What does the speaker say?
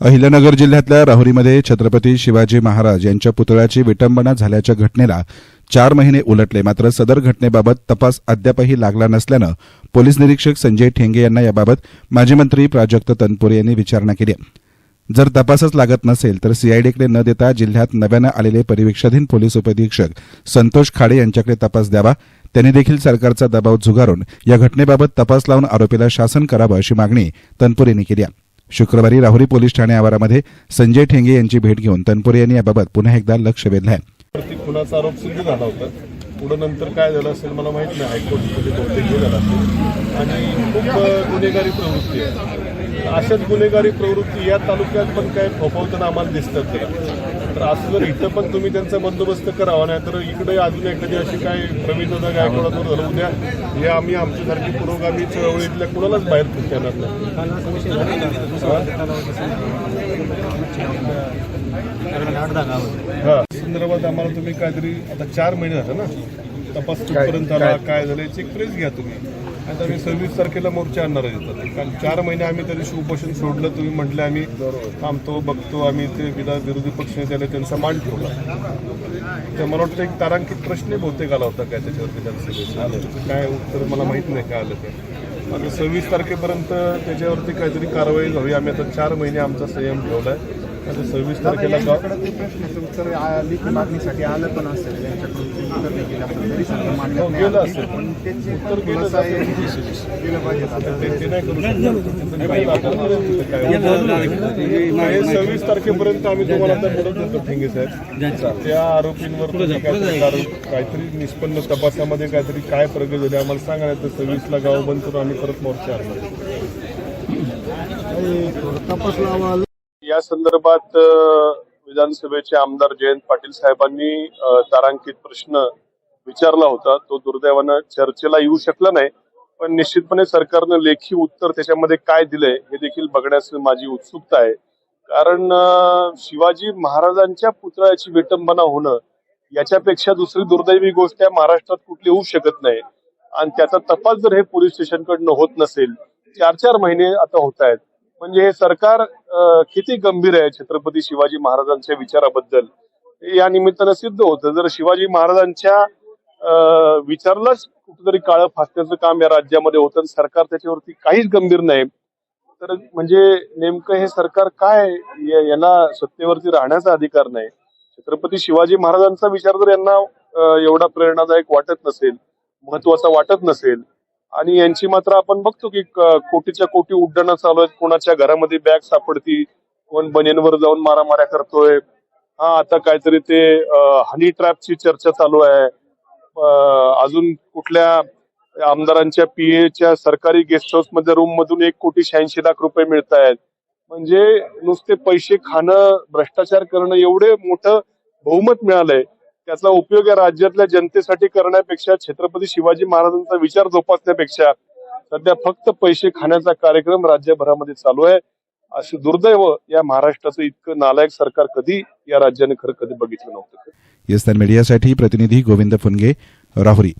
अहिल्यानगर जिल्ह्यातल्या राहुरीमध्ये छत्रपती शिवाजी महाराज यांच्या पुतळ्याची विटंबना झाल्याच्या घटनेला चार महिने उलटले. मात्र सदर घटनेबाबत तपास अद्यापही लागला नसल्यानं पोलीस निरीक्षक संजय ठेंगे यांना याबाबत माजी मंत्री प्राजक्त तनपुरे यांनी विचारणा केली. जर तपासच लागत नसेल तर सीआयडीकडे न देता जिल्ह्यात नव्यानं आलेले परिवेक्षाधीन पोलीस उपअधीक्षक संतोष खाडे यांच्याकडे तपास द्यावा. त्यांनी देखील सरकारचा दबाव झुगारून या घटनेबाबत तपास लावून आरोपीला शासन करावं अशी मागणी तनपुरेंनी केली आहे. शुक्रवारी राहुरी पोलीस ठाणे आवारामध्ये संजय ठेंगे यांची भेट घेऊन तनपुरे यांनी याबाबत पुन्हा एकदा लक्ष वेधलं आहे खुनाचा आरोप सिद्ध झाला होता. पुढं नंतर काय झालं असेल मला माहीत नाही. हायकोर्टमध्ये बहुतेक झालं आणि खूप गुन्हेगारी प्रवृत्ती आहे. अशाच गुन्हेगारी प्रवृत्ती या तालुक्यात पण काय फोफवताना आम्हाला दिसतात तर असं जर इथं पण तुम्ही त्यांचा बंदोबस्त करावा नाही तर इकडे अजून एखादी अशी काय प्रवीणता गायकवाडावर झालं उद्या हे आम्ही आमच्यासारखी पुरोगामी चळवळीतल्या कुणालाच बाहेर येणार नाही. हा. संदर्भात आम्हाला तुम्ही काहीतरी आता चार महिने झाले ना तपास कुठपर्यंत आला काय झालं चेक प्रेस घ्या तुम्ही. आता आम्ही सव्वीस तारखेला मोर्चा आणणार आहे इथं. कारण चार महिने आम्ही त्या दिवशी उपोषण सोडलं तुम्ही म्हटलं आम्ही थांबतो बघतो आम्ही ते विधा विरोधी पक्ष नेत्याने त्यांचा मान ठेवला. तर मला वाटतं एक तारांकित प्रश्न बहुतेक आला होता काय त्याच्यावर विधानसभेत काय उत्तर मला माहीत नाही काय आलं ते. आता सव्वीस तारखेपर्यंत त्याच्यावरती काहीतरी कारवाई व्हावी आम्ही आता चार महिने आमचा संयम ठेवलाय. आता सव्वीस तारखेला मागणीसाठी आलं पण असेल. सव्वीस तारखेपर्यंत आम्ही तुम्हाला आता मुदत देतो ठेंगे साहेब त्या आरोपींवर काहीतरी निष्पन्न तपासामध्ये काहीतरी काय प्रगती झाली आम्हाला सांगा नाही तर सव्वीसला गाव बंद करून आम्ही परत मोर्चा आणणार. तपास लावा या संदर्भात विधानसभेचे आमदार जयंत पाटील साहेबांनी तारांकित प्रश्न विचारला होता. तो दुर्दैवानं चर्चेला येऊ शकला नाही. पण निश्चितपणे सरकारनं लेखी उत्तर त्याच्यामध्ये काय दिलंय हे देखील बघण्यास माझी उत्सुकता आहे. कारण शिवाजी महाराजांच्या पुतळ्याची विटंबना होणं याच्यापेक्षा दुसरी दुर्दैवी गोष्ट या महाराष्ट्रात कुठली होऊ शकत नाही. आणि त्याचा तपास जर हे पोलीस स्टेशनकडनं होत नसेल चार चार महिने आता होत आहेत. म्हणजे हे सरकार किती गंभीर आहे छत्रपती शिवाजी महाराजांच्या विचाराबद्दल? हे या निमित्तानं सिद्ध होतं. जर शिवाजी महाराजांच्या विचारलाच कुठेतरी काळं फासण्याचं काम या राज्यामध्ये होतं सरकार त्याच्यावरती काहीच गंभीर नाही तर म्हणजे नेमकं हे सरकार काय यांना सत्तेवरती राहण्याचा अधिकार नाही. छत्रपती शिवाजी महाराजांचा विचार जर यांना एवढा प्रेरणादायक वाटत नसेल महत्त्वाचा वाटत नसेल आणि यांची मात्र आपण बघतो की कोटीच्या कोटी उड्डाणं चालू आहेत. कोणाच्या घरामध्ये बॅग सापडती? कोण बनेनवर जाऊन मारामाऱ्या करतोय? हा आता काहीतरी ते हनी ट्रॅपची चर्चा चालू आहे. अजून कुठल्या आमदारांच्या पीएच्या सरकारी गेस्ट हाऊसमध्ये रूम मधून एक कोटी शहाऐंशी लाख रुपये मिळत आहेत. म्हणजे नुसते पैसे खाणं भ्रष्टाचार करणं एवढे मोठं बहुमत मिळालंय. त्याचा उपयोग या राज्यातल्या जनतेसाठी करण्यापेक्षा छत्रपती शिवाजी महाराजांचा विचार जोपासण्यापेक्षा सध्या फक्त पैसे खाण्याचा कार्यक्रम राज्यभरामध्ये चालू आहे. असे दुर्दैव या महाराष्ट्राचं इतकं नालायक सरकार कधी या राज्याने खरं कधी बघितलं नव्हतं. येस्तान मीडियासाठी प्रतिनिधी गोविंद फुनगे राहुरी.